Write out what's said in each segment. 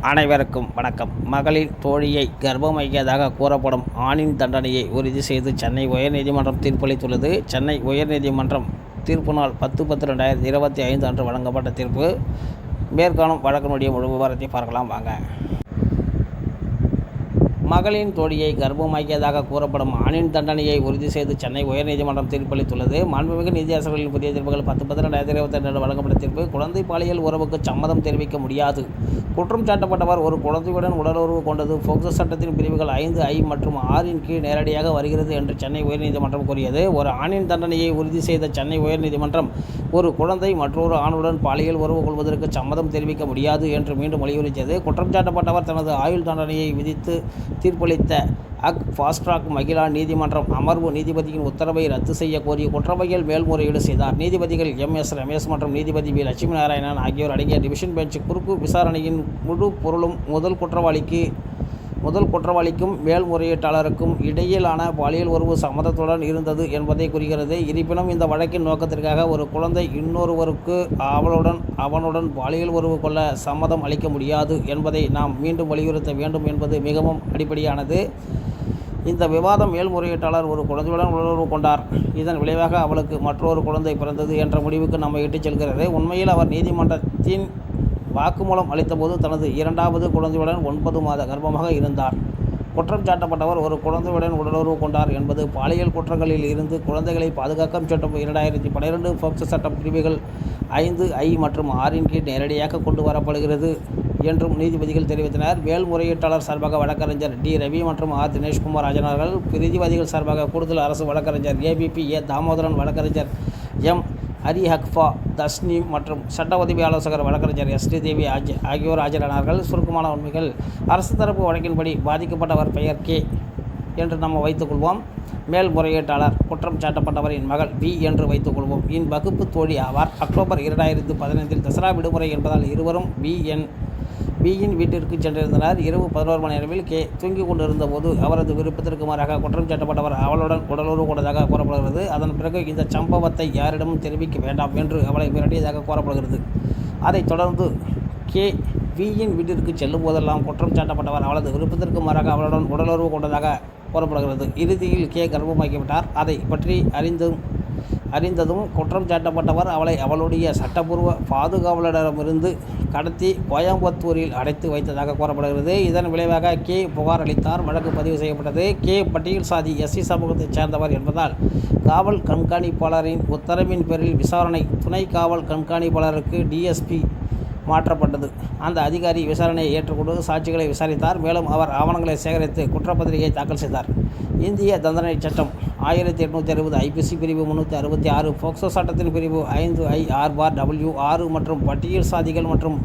அனைவருக்கும் வணக்கம். மகளிர் தோழியை கர்ப்பமைக்கியதாக கூறப்படும் ஆணின் தண்டனையை உறுதி செய்து சென்னை உயர்நீதிமன்றம் தீர்ப்பளித்துள்ளது. சென்னை உயர்நீதிமன்றம் தீர்ப்பு நாள் பத்து பத்து ரெண்டாயிரத்தி இருபத்தி ஐந்து அன்று வழங்கப்பட்ட தீர்ப்பு. மேற்காணும் வழக்கினுடைய முழு விவரத்தை பார்க்கலாம். வாங்க. மகளின் தோழியை கர்ப்பமாக்கியதாக கூறப்படும் ஆணின் தண்டனையை உறுதி செய்து சென்னை உயர்நீதிமன்றம் தீர்ப்பளித்துள்ளது. மாண்புமிகு நீதியரசர்களின் புதிய தீர்ப்புகள் பத்து பத்து ரெண்டாயிரத்தி இருபத்தி ரெண்டு வழங்கப்பட்ட தீர்ப்பு குழந்தை பாலியல் உறவுக்கு சம்மதம் தெரிவிக்க முடியாது. குற்றம் சாட்டப்பட்டவர் ஒரு குழந்தையுடன் உடலுறவு கொண்டது. போக்சோ சட்டத்தின் பிரிவுகள் ஐந்து ஐ மற்றும் ஆறின் கீழ் நேரடியாக வருகிறது என்று சென்னை உயர்நீதிமன்றம் கூறியது. ஒரு ஆணின் தண்டனையை உறுதி செய்த சென்னை உயர்நீதிமன்றம் ஒரு குழந்தை மற்றொரு ஆணுடன் பாலியல் உறவு கொள்வதற்கு சம்மதம் தெரிவிக்க முடியாது என்று மீண்டும் வலியுறுத்தியது. குற்றம் சாட்டப்பட்டவர் தனது ஆயுள் தண்டனையை விதித்து தீர்ப்பளித்த அக் ஃபாஸ்ட்ராக் மகிழா நீதிமன்றம் அமர்வு நீதிபதியின் உத்தரவை ரத்து செய்ய கோரி குற்றவையில் மேல்முறையீடு செய்தார். நீதிபதிகள் எம். எஸ். ரமேஷ் மற்றும் நீதிபதி வி. லட்சுமி நாராயணன் ஆகியோர் அடங்கிய டிவிஷன் பெஞ்ச் குறுக்கு விசாரணையின் முழு பொருளும் முதல் குற்றவாளிக்கு முதல் குற்றவாளிக்கும் மேல்முறையீட்டாளருக்கும் இடையிலான பாலியல் உறவு சம்மதத்துடன் இருந்தது என்பதை குறிக்கிறது. இருப்பினும் இந்த வழக்கின் நோக்கத்திற்காக ஒரு குழந்தை இன்னொருவருக்கு அவளுடன் அவனுடன் பாலியல் உறவு கொள்ள சம்மதம் அளிக்க முடியாது என்பதை நாம் மீண்டும் வலியுறுத்த வேண்டும் என்பது மிகவும் அடிப்படையானது. இந்த விவாதம் மேல்முறையீட்டாளர் ஒரு குழந்தையுடன் உணர்வு கொண்டார். இதன் விளைவாக அவளுக்கு மற்றொரு குழந்தை பிறந்தது என்ற முடிவுக்கு நம்மை இட்டுச் செல்கிறது. உண்மையில் அவர் நீதிமன்றத்தின் வாக்குமூலம் அளித்தபோது தனது இரண்டாவது குழந்தையுடன் ஒன்பது மாத கர்ப்பமாக இருந்தார். குற்றம் சாட்டப்பட்டவர் ஒரு குழந்தையுடன் உடலுறவு கொண்டார் என்பது பாலியல் குற்றங்களில் இருந்து குழந்தைகளை பாதுகாக்கும் சட்டம் இரண்டாயிரத்தி பன்னிரெண்டு போக்சோ சட்டம் பிரிவுகள் ஐந்து ஐ மற்றும் ஆறின் கீழ் நேரடியாக கொண்டு வரப்படுகிறது என்றும் நீதிபதிகள் தெரிவித்தனர். மேல்முறையீட்டாளர் சார்பாக வழக்கறிஞர் டி. ரவி மற்றும் ஆர். தினேஷ்குமார் ஆஜனார்கள் பிரதிவாதிகள் சார்பாக கூடுதல் அரசு வழக்கறிஞர் ஏபிபி ஏ. தாமோதரன் வழக்கறிஞர் எம். ஹரி ஹக்ஃபா தஸ்னி மற்றும் சட்ட உதவி ஆலோசகர் வழக்கறிஞர் எஸ் டி தேவி ஆஜி ஆகியோர் ஆஜரானார்கள். சுருக்கமான உண்மைகள். அரசு தரப்பு வழக்கின்படி பாதிக்கப்பட்டவர் பெயர் கே என்று நம்ம வைத்துக்கொள்வோம் மேல்முறையீட்டாளர் குற்றம் சாட்டப்பட்டவரின் மகள் வி என்று வைத்துக்கொள்வோம் இன் வகுப்பு தோழி ஆவார். அக்டோபர் இரண்டாயிரத்து பதினைந்தில் தசரா விடுமுறை என்பதால் இருவரும் வி என் வியின் வீட்டிற்கு சென்றிருந்தனர். இரவு பதினோரு மணி அளவில் கே தூங்கிக் கொண்டிருந்த போது அவரது விருப்பத்திற்கு மாறாக குற்றம் சாட்டப்பட்டவர் அவளுடன் உடலுறவு கொண்டதாக கூறப்படுகிறது. அதன் பிறகு இந்த சம்பவத்தை யாரிடமும் தெரிவிக்க வேண்டாம் என்று அவளை மிரட்டியதாக கூறப்படுகிறது. அதைத் தொடர்ந்து கே வியின் வீட்டிற்கு செல்லும் போதெல்லாம் குற்றம் சாட்டப்பட்டவர் அவளது விருப்பத்திற்கு மாறாக அவளுடன் உடலுறவு கொண்டதாக கூறப்படுகிறது. இறுதியில் கே கர்ப்பமாக்கிவிட்டார் அதை பற்றி அறிந்தும் அறிந்ததும் குற்றம் சாட்டப்பட்டவர் அவளை அவளுடைய சட்டப்பூர்வ பாதுகாவலரிடமிருந்து கடத்தி கோயம்புத்தூரில் அடைத்து வைத்ததாக கூறப்படுகிறது. இதன் விளைவாக கே. புகார் அளித்தார். வழக்கு பதிவு செய்யப்பட்டது. கே. பட்டியல் சாதி எஸ்சி சமூகத்தைச் சேர்ந்தவர் என்பதால் காவல் கண்காணிப்பாளரின் உத்தரவின் பேரில் விசாரணை துணை காவல் கண்காணிப்பாளருக்கு டிஎஸ்பி மாற்றப்பட்டது. அந்த அதிகாரி விசாரணையை ஏற்றுக்கொண்டு சாட்சிகளை விசாரித்தார். மேலும் அவர் ஆவணங்களை சேகரித்து குற்றப்பத்திரிகையை தாக்கல் செய்தார். இந்திய தண்டனை சட்டம் ஆயிரத்தி எட்நூற்றி அறுபது ஐபிசி பிரிவு முந்நூற்றி அறுபத்தி ஆறு போக்சோ சட்டத்தின் பிரிவு ஐந்து ஐ ஆர் பார் டபிள்யூ ஆறு மற்றும் பட்டியல் சாதிகள் மற்றும்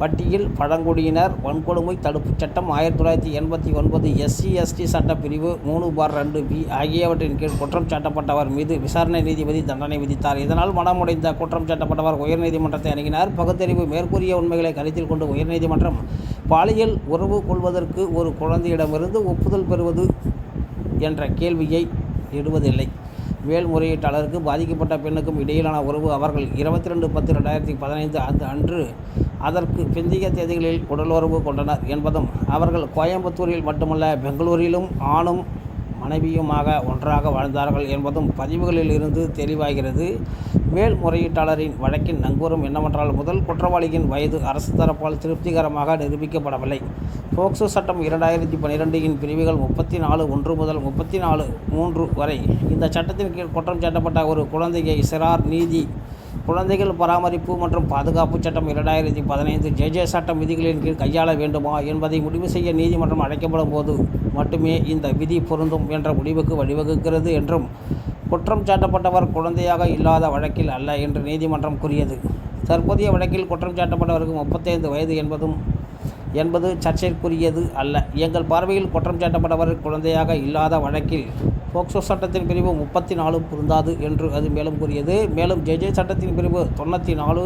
பட்டியல் பழங்குடியினர் வன்கொடுமை தடுப்புச் சட்டம் ஆயிரத்தி தொள்ளாயிரத்தி எண்பத்தி ஒன்பது எஸ்சி எஸ்டி சட்டப்பிரிவு மூணு பார் ரெண்டு பி ஆகியவற்றின் கீழ் குற்றம் சாட்டப்பட்டவர் மீது விசாரணை நீதிபதி தண்டனை விதித்தார். இதனால் மனமுடைந்த குற்றம் சாட்டப்பட்டவர் உயர்நீதிமன்றத்தை அணுகினார். பகுத்தறிவு மேற்கூறிய உண்மைகளை கருத்தில் கொண்டு உயர்நீதிமன்றம் பாலியல் உறவு கொள்வதற்கு ஒரு குழந்தையிடமிருந்து ஒப்புதல் பெறுவது என்ற கேள்வியை இடுவதில்லை. மேல்முறையீட்டாளருக்கு பாதிக்கப்பட்ட பெண்ணுக்கும் இடையிலான உறவு அவர்கள் இருபத்தி ரெண்டு பத்து ரெண்டாயிரத்தி பதினைந்து அந்த அன்று அதற்கு பிந்திய தேதிகளில் உடலுறவு கொண்டனர் என்பதும் அவர்கள் கோயம்புத்தூரில் மட்டுமல்ல பெங்களூரிலும் ஆணும் மனைவியுமாக ஒன்றாக வாழ்ந்தார்கள் என்பதும் பதிவுகளில் இருந்து தெளிவாகிறது. மேல்முறையீட்டாளரின் வழக்கின் நங்கூரம் என்னவென்றால் முதல் குற்றவாளியின் வயது அரசு தரப்பால் திருப்திகரமாக நிரூபிக்கப்படவில்லை. போக்சோ சட்டம் இரண்டாயிரத்தி பன்னிரெண்டின் பிரிவுகள் முப்பத்தி நாலு ஒன்று முதல் முப்பத்தி நாலு மூன்று வரை. இந்த சட்டத்தின் கீழ் குற்றம் சாட்டப்பட்ட ஒரு குழந்தையை சிறார் நீதி குழந்தைகள் பராமரிப்பு மற்றும் பாதுகாப்பு சட்டம் இரண்டாயிரத்தி பதினைந்து ஜேஜே சட்டம் விதிகளின் கீழ் கையாள வேண்டுமா என்பதை முடிவு செய்ய நீதிமன்றம் அழைக்கப்படும் போது மட்டுமே இந்த விதி பொருந்தும் என்ற முடிவுக்கு வழிவகுக்கிறது என்றும் குற்றம் சாட்டப்பட்டவர் குழந்தையாக இல்லாத வழக்கில் அல்ல என்று நீதிமன்றம் கூறியது. தற்போதைய வழக்கில் குற்றம் சாட்டப்பட்டவருக்கு முப்பத்தைந்து வயது என்பதும் என்பது சர்ச்சைக்குரியது அல்ல. எங்கள் பார்வையில் குற்றம் சாட்டப்பட்டவர் குழந்தையாக இல்லாத வழக்கில் போக்சோ சட்டத்தின் பிரிவு முப்பத்தி நாலு பொருந்தாது என்று அது மேலும் கூறியது. மேலும் ஜேஜே சட்டத்தின் பிரிவு தொண்ணூற்றி நாலு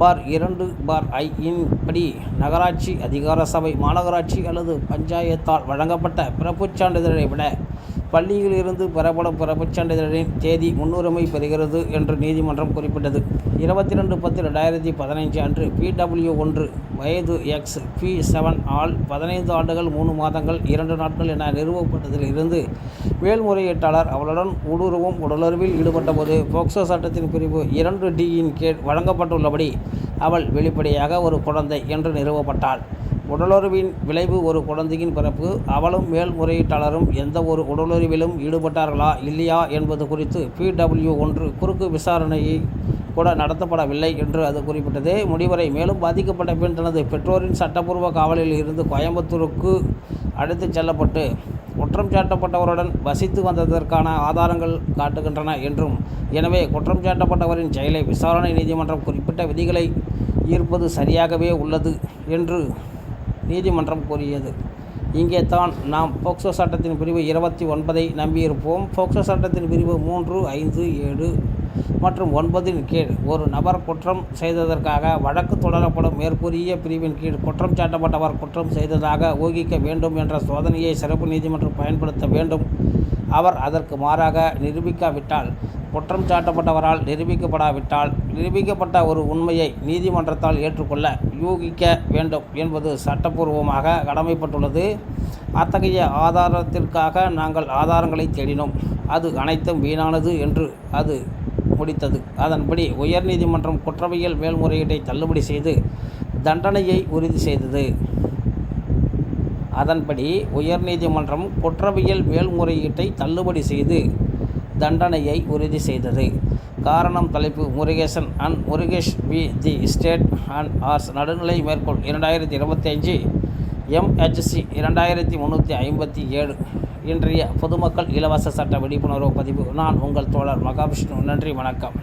பார் இரண்டு பார் ஐ இன் படி நகராட்சி அதிகார சபை மாநகராட்சி அல்லது பஞ்சாயத்தால் வழங்கப்பட்ட பிறப்புச் சான்றிதழை விட பள்ளியில் இருந்து பெறப்படும் பிறப்புச் சான்றிதழின் தேதி முன்னுரிமை பெறுகிறது என்று நீதிமன்றம் குறிப்பிட்டது. இருபத்தி ரெண்டு பத்து ரெண்டாயிரத்தி பதினைஞ்சு அன்று பிடபிள்யூ ஒன்று வயது எக்ஸ் பி செவன் ஆல் பதினைந்து ஆண்டுகள் மூணு மாதங்கள் இரண்டு நாட்கள் என நிறுவப்பட்டதில் இருந்து மேல்முறையீட்டாளர் அவளுடன் ஊடுருவும் உடலுறவில் ஈடுபட்டபோது போக்சோ சட்டத்தின் பிரிவு இரண்டு டியின் கீழ் வழங்கப்பட்டுள்ளபடி அவள் வெளிப்படையாக ஒரு குழந்தை என்று நிறுவப்பட்டாள். உடலுறவின் விளைவு ஒரு குழந்தையின் பிறப்பு. அவளும் மேல்முறையீட்டாளரும் எந்த ஒரு உடலுறவிலும் ஈடுபட்டார்களா இல்லையா என்பது குறித்து பிடபிள்யூ ஒன்று குறுக்கு விசாரணையை கூட நடத்தப்படவில்லை என்று அது குறிப்பிட்டது. முடிவரை மேலும் பாதிக்கப்பட்ட பின் தனது பெற்றோரின் சட்டப்பூர்வ காவலில் இருந்து கோயம்புத்தூருக்கு அழைத்துச் செல்லப்பட்டு குற்றம் சாட்டப்பட்டவருடன் வசித்து வந்ததற்கான ஆதாரங்கள் காட்டுகின்றன என்றும் எனவே குற்றம் சாட்டப்பட்டவரின் செயலை விசாரணை நீதிமன்றம் குறிப்பிட்ட விதிகளை ஈர்ப்பது சரியாகவே உள்ளது என்று நீதிமன்றம் கூறியது. இங்கே தான் நாம் போக்சோ சட்டத்தின் பிரிவு இருபத்தி ஒன்பதை நம்பியிருப்போம். போக்சோ சட்டத்தின் பிரிவு மூன்று ஐந்து ஏழு மற்றும் ஒன்பதின் கீழ் ஒரு நபர் குற்றம் செய்ததற்காக வழக்கு தொடரப்படும் மேற்கூறிய பிரிவின் கீழ் குற்றம் சாட்டப்பட்டவர் குற்றம் செய்ததாக ஊகிக்க வேண்டும் என்ற சோதனையை சிறப்பு நீதிமன்றம் பயன்படுத்த வேண்டும். அவர் அதற்கு மாறாக நிரூபிக்காவிட்டால் குற்றம் சாட்டப்பட்டவரால் நிரூபிக்கப்படாவிட்டால் நிரூபிக்கப்பட்ட ஒரு உண்மையை நீதிமன்றத்தால் ஏற்றுக்கொள்ள யூகிக்க வேண்டும் என்பது சட்டப்பூர்வமாக கடமைப்பட்டுள்ளது. அத்தகைய ஆதாரத்திற்காக நாங்கள் ஆதாரங்களை தேடினோம். அது அனைத்தும் வீணானது என்று அது முடித்தது. அதன்படி உயர்நீதிமன்றம் குற்றவியல் மேல்முறையீட்டை தள்ளுபடி செய்து தண்டனையை உறுதி செய்தது. அதன்படி உயர்நீதிமன்றம் குற்றவியல் மேல்முறையீட்டை தள்ளுபடி செய்து தண்டனையை உறுதி செய்தது. காரணம் தலைப்பு Murugesan and Murugesh V. The. State and ors நடுநிலை மேற்கோள் இரண்டாயிரத்தி இருபத்தஞ்சு எம்ஹெச்சி இரண்டாயிரத்தி முந்நூற்றி ஐம்பத்தி ஏழு. இன்றைய பொதுமக்கள் இலவச சட்ட விழிப்புணர்வு பதிவு. நான் உங்கள் தோழர் மகாவிஷ்ணு. நன்றி வணக்கம்.